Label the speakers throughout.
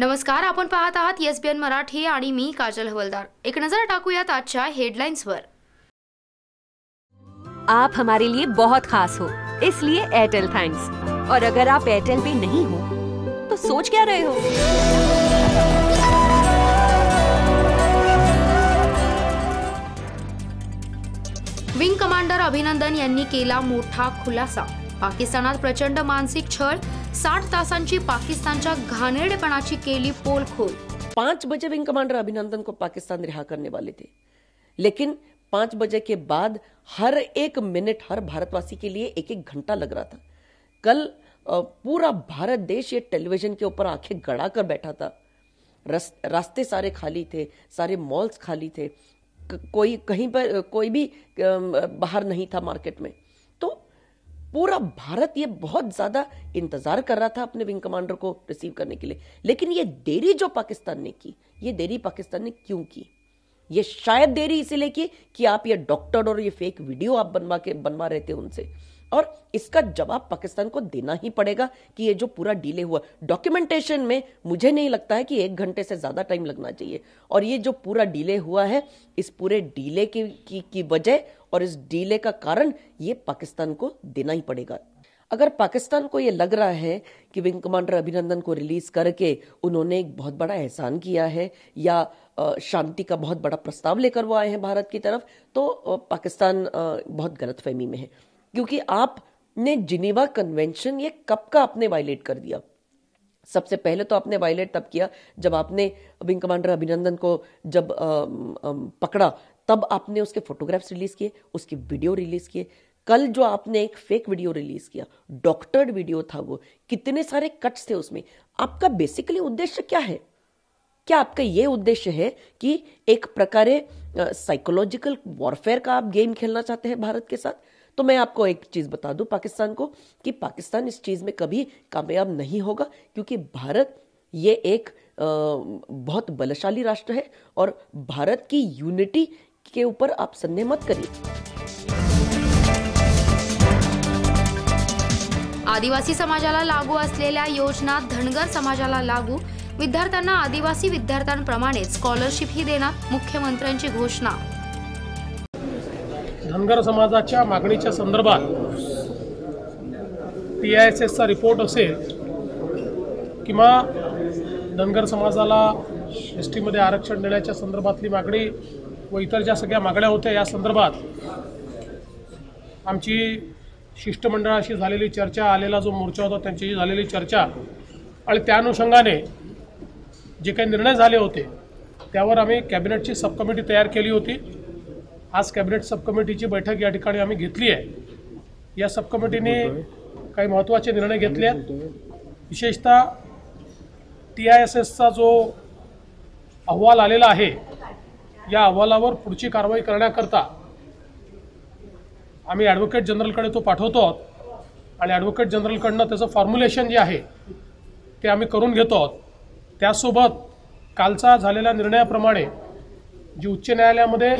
Speaker 1: नमस्कार आपण पाहत आहात एस बी एन मराठी आणि मी काजल हवलदार. एक नज़र टाकूयात आजच्या हेडलाईन्सवर
Speaker 2: आप हमारे लिए बहुत खास हो इसलिए एयरटेल थैंक्स और अगर आप एयरटेल पे नहीं हो तो सोच क्या रहे हो?
Speaker 1: विंग कमांडर अभिनंदन यांनी केला मोठा खुलासा. पाकिस्तानात प्रचंड मानसिक छळ साठ तासांची पाकिस्तानच्या घाणेरडेपणाची केली पोलखोल.
Speaker 3: पाँच बजे विंग कमांडर अभिनंदन को पाकिस्तान रिहा करने वाले थे. लेकिन पाँच बजे के बाद हर एक मिनट हर भारतवासी के लिए एक एक घंटा लग रहा था. कल पूरा भारत देश ये टेलीविज़न के ऊपर आँखें गड़ा कर बैठा था. रास्ते सारे खाली थे, सारे मॉल्स खाली थे. कोई कहीं पर, कोई भी बाहर नहीं था मार्केट में. पूरा भारत ये बहुत ज्यादा इंतजार कर रहा था अपने विंग कमांडर को रिसीव करने के लिए। लेकिन ये देरी जो पाकिस्तान ने की ये देरी पाकिस्तान ने क्यों की? ये शायद देरी इसीलिए की कि आप ये डॉक्टर और ये फेक वीडियो आप बनवा के बनवा रहे थे उनसे। और इसका जवाब पाकिस्तान को देना ही पड़ेगा कि ये जो पूरा डिले हुआ। डॉक्यूमेंटेशन में मुझे नहीं लगता है कि एक घंटे से ज़्यादा टाइम लगना चाहिए। और ये जो पूरा डिले हुआ है इस पूरे डिले की, की, की वजह और इस डिले का कारण ये पाकिस्तान को देना ही पड़ेगा। अगर पाकिस्तान को ये लग रहा है कि विंग कमांडर अभिनंदन को रिलीज़ करके उन्होंने एक बहुत बड़ा एहसान किया है या शांति का बहुत बड़ा प्रस्ताव लेकर वो आए हैं भारत की तरफ़ तो पाकिस्तान बहुत गलत फहमी में है। क्योंकि आपने जिनीवा कन्वेंशन ये कब का आपने वायलेट कर दिया? सबसे पहले तो आपने वायलेट तब किया जब आपने विंग कमांडर अभिनंदन को जब अम, अम, पकड़ा तब आपने उसके फोटोग्राफ्स रिलीज़ किए उसकी वीडियो रिलीज़ किए। कल जो आपने एक फेक वीडियो रिलीज़ किया डॉक्टर्ड वीडियो था वो कितने सारे कट्स थे उसमें। आपका बेसिकली उद्देश्य क्या है? क्या आपका ये उद्देश्य है कि एक प्रकारे साइकोलॉजिकल वॉरफेयर का आप गेम खेलना चाहते हैं भारत के साथ? तो मैं आपको एक चीज़ बता दूँ पाकिस्तान को कि पाकिस्तान इस चीज़ में कभी कामयाब नहीं होगा क्योंकि भारत ये एक अ, बहुत बलशाली राष्ट्र है और भारत की यूनिटी के ऊपर आप संदेह मत करिए।
Speaker 1: आदिवासी समाजाला लागू असलेल्या योजना धनगर समाजाला लागू. विद्यार्थ्यांना आदिवासी विद्यार्थ्यांप्रमाणेच स्कॉलरशिपही देणार मुख्यमंत्र्यांची घोषणा.
Speaker 4: धनगर समाजाच्या मागणीच्या संदर्भात टी आय एस एसचा रिपोर्ट असेल किंवा धनगर समाजाला एस टीमध्ये आरक्षण देण्याच्या संदर्भातली मागणी व इतर ज्या सगळ्या मागण्या होत्या या संदर्भात आमची शिष्टमंडळाशी झालेली चर्चा आलेला जो मोर्चा होता त्यांच्याशी झालेली चर्चा आणि त्या अनुषंगाने जे काही निर्णय झाले होते त्यावर आम्ही कॅबिनेटची सब कमिटी तयार केली होती. आज कॅबिनेट सब कमिटीची बैठक या ठिकाणी आम्ही घेतली आहे. या सब कमिटीने काही महत्त्वाचे निर्णय घेतले आहेत. विशेषतः टी आय एस एसचा जो अहवाल आलेला आहे या अहवालावर पुढची कारवाई करण्याकरता आम्ही ॲडव्होकेट जनरलकडे तो पाठवतो आहोत. आणि ॲडव्होकेट जनरलकडनं त्याचं फॉर्म्युलेशन जे आहे ते आम्ही करून घेतो आहोत. त्यासोबत कालचा झालेल्या निर्णयाप्रमाणे जी उच्च न्यायालयामध्ये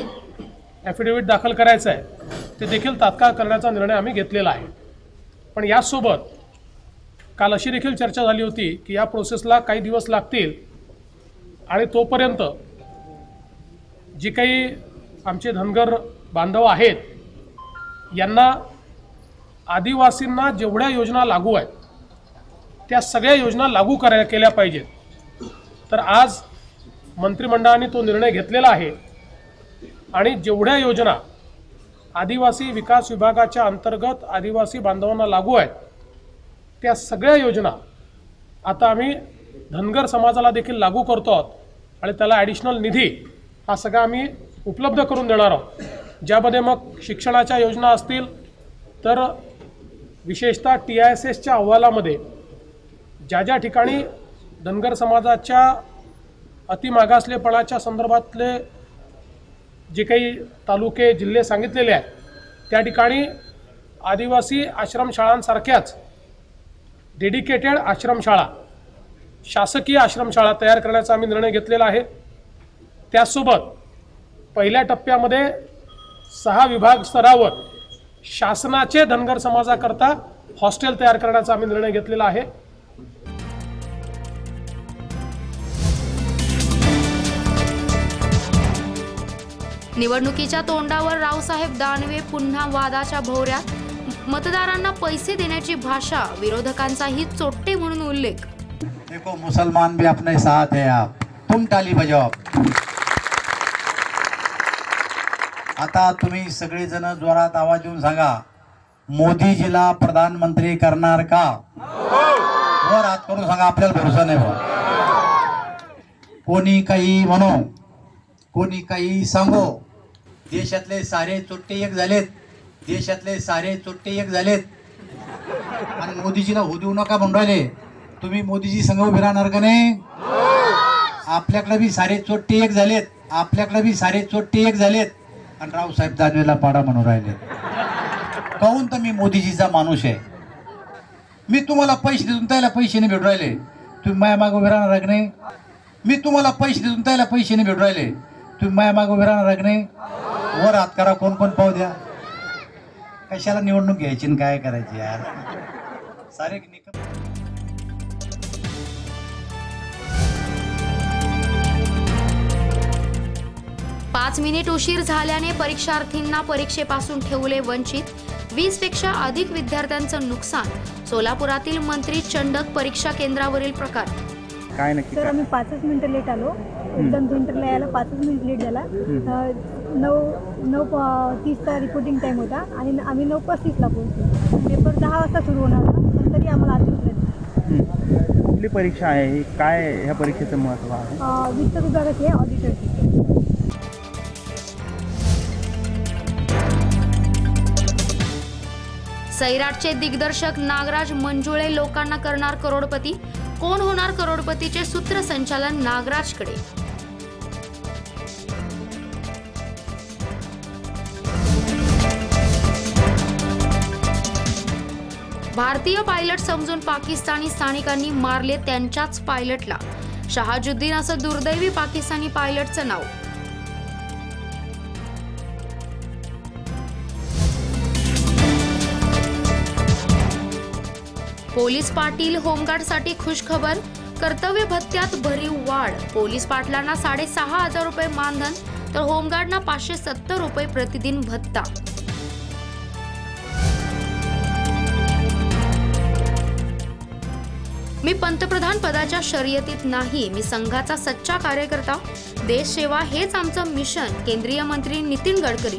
Speaker 4: ॲफिडेव्हिट दाखल करायचं आहे ते देखील तात्काळ करण्याचा निर्णय आम्ही घेतलेला आहे. पण याचसोबत काल अशी देखील चर्चा झाली होती की या प्रोसेसला काही दिवस लागतील आणि तोपर्यंत जी काही आमचे धनगर बांधव आहेत यांना आदिवासींना जेवढ्या योजना लागू आहेत त्या सगळ्या योजना लागू करा केल्या पाहिजेत. तर आज मंत्रिमंडळाने तो निर्णय घेतलेला आहे आणि जेवढ्या योजना आदिवासी विकास विभागाच्या अंतर्गत आदिवासी बांधवांना लागू आहेत त्या सगळ्या योजना आता आम्ही धनगर समाजाला देखील लागू करतो आहोत आणि त्याला ॲडिशनल निधी हा सगळा आम्ही उपलब्ध करून देणार आहोत. ज्यामध्ये मग शिक्षणाच्या योजना असतील तर विशेषतः टी आय एस एसच्या अहवालामध्ये ज्या ज्या ठिकाणी धनगर समाजाच्या अतिमागासलेपणाच्या संदर्भातले जे काही तालुके जिल्हे सांगितलेले आहेत त्या ठिकाणी आदिवासी आश्रमशाळांसारख्याच डेडिकेटेड आश्रमशाळा शासकीय आश्रमशाळा तयार करण्याचा आम्ही निर्णय घेतलेला आहे. त्याचसोबत पहिल्या टप्प्यामध्ये सहा विभाग स्तरावर शासनाचे धनगर समाजाकरता हॉस्टेल तयार करण्याचा आम्ही निर्णय घेतलेला आहे.
Speaker 1: निवडणुकीच्या तोंडावर रावसाहेब दानवे पुन्हा वादाच्या भोवऱ्यात. मतदारांना पैसे देण्याची भाषा विरोधकांचा ही चोट्टे म्हणून उल्लेख.
Speaker 5: देखो मुसलमान भी अपने साथ है आप। तुम टाली बजाओ। आता तुम्ही सगळेजण जोरात आवाज देऊन सांगा मोदीजीला प्रधानमंत्री करणार का? वर हात करून सांगा आपल्याला भरोसा नाही भाऊ कोणी काही म्हणो कोणी काही सांगो देशातले सारे चोट्टे एक झालेत देशातले सारे चोट्टे एक झालेत. आणि मोदीजीला होऊ देऊ नका म्हणून राहिले. तुम्ही मोदीजी संघ उभे राहणार का नाही? आपल्याकडे बी सारे चोट्टे एक झालेत आपल्याकडे बी सारे चोट्टे एक झालेत. आणि रावसाहेब दानवेला पाडा म्हणून राहिले. काहून तर मी मोदीजीचा माणूस आहे. मी तुम्हाला पैसे देऊन त्याला पैसे नाही भेटू राहिले. तुम्ही माया मागं उभे राहणार नाही? मी तुम्हाला पैसे देऊन त्याला पैसे नाही भेटू राहिले. तुम्ही माया मागं उभे राहणार नाही? वर हात करा कोण कोण पाहू द्या. कशाला निवडणूक घ्यायची आणि काय करायची यार? सारे निकम
Speaker 1: पाच मिनिट उशीर झाल्याने परीक्षार्थींना परीक्षेपासून ठेवले वंचित. वीसपेक्षा अधिक विद्यार्थ्यांचं नुकसान सोलापुरातील मंत्री चंडक परीक्षा केंद्रावरील प्रकार.
Speaker 6: काय नक्की
Speaker 7: सर आम्ही पाचच मिनटं लेट आलो. एकदम सेंटरला यायला पाचच मिनिट लेट झाला. नऊ नऊ तीसचा रिपोर्टिंग टाईम होता आणि न- आम्ही नऊ पस्तीसला पोहोचलो पेपर दहा वाजता सुरू होणार होता पण तरी आम्हाला
Speaker 6: हं. कुठली परीक्षा आहे? ही काय ह्या परीक्षेचं महत्त्व आहे?
Speaker 7: वित्त विभागाची आहे ऑडिटरची
Speaker 1: सैराटचे दिग्दर्शक नागराज मंजुळे लोकांना करणार करोडपती. कोण होणार करोडपतीचे सूत्रसंचालन नागराजकडे? भारतीय पायलट समजून पाकिस्तानी स्थानिकांनी मारले त्यांच्याच पायलटला. शहाजुद्दीन असं दुर्दैवी पाकिस्तानी पायलटचं नाव. पोलीस पाटील होमगार्डसाठी खुशखबर कर्तव्य भत्त्यात भरीव वाढ. पोलीस पाटलांना साडेसहा हजार रुपये मानधन तर होमगार्डना पाचशे सत्तर रुपये प्रतिदिन भत्ता. मी पंतप्रधान पदाच्या शर्यतीत नाही मी संघाचा सच्चा कार्यकर्ता. देश सेवा हेच आमचं मिशन केंद्रीय मंत्री नितीन गडकरी.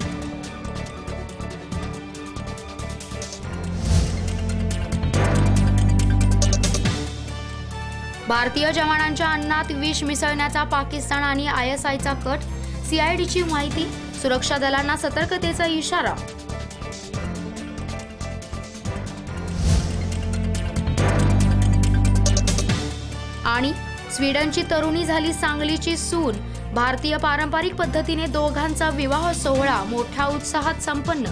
Speaker 1: भारतीय जवानांच्या अन्नात विष मिसळण्याचा पाकिस्तान आणि आय एस आयचा कट सीआयडीची माहिती सुरक्षा दलांना सतर्कतेचा इशारा. आणि स्वीडनची तरुणी झाली सांगलीची सून. भारतीय पारंपरिक पद्धतीने दोघांचा विवाह सोहळा मोठ्या उत्साहात संपन्न.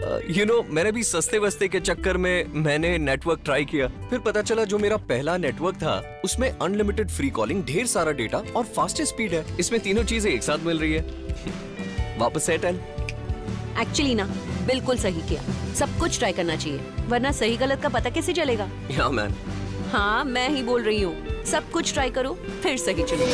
Speaker 8: यू नो मैंने भी सस्ते वस्ते के चक्कर में मैंने नेटवर्क ट्राई किया। फिर पता चला जो मेरा पहला नेटवर्क था उसमें अनलिमिटेड फ्री कॉलिंग ढेर सारा डेटा और फास्टेस्ट स्पीड है। इसमें तीनों चीज़ें एक साथ मिल रही है। वापस एयरटेल
Speaker 2: एक्चुअली ना बिल्कुल सही किया। सब कुछ ट्राई करना चाहिए वरना सही गलत का पता कैसे चलेगा?
Speaker 8: या मैन
Speaker 2: हाँ मैं ही बोल रही हूँ। सब कुछ ट्राई करो फिर सही चलो।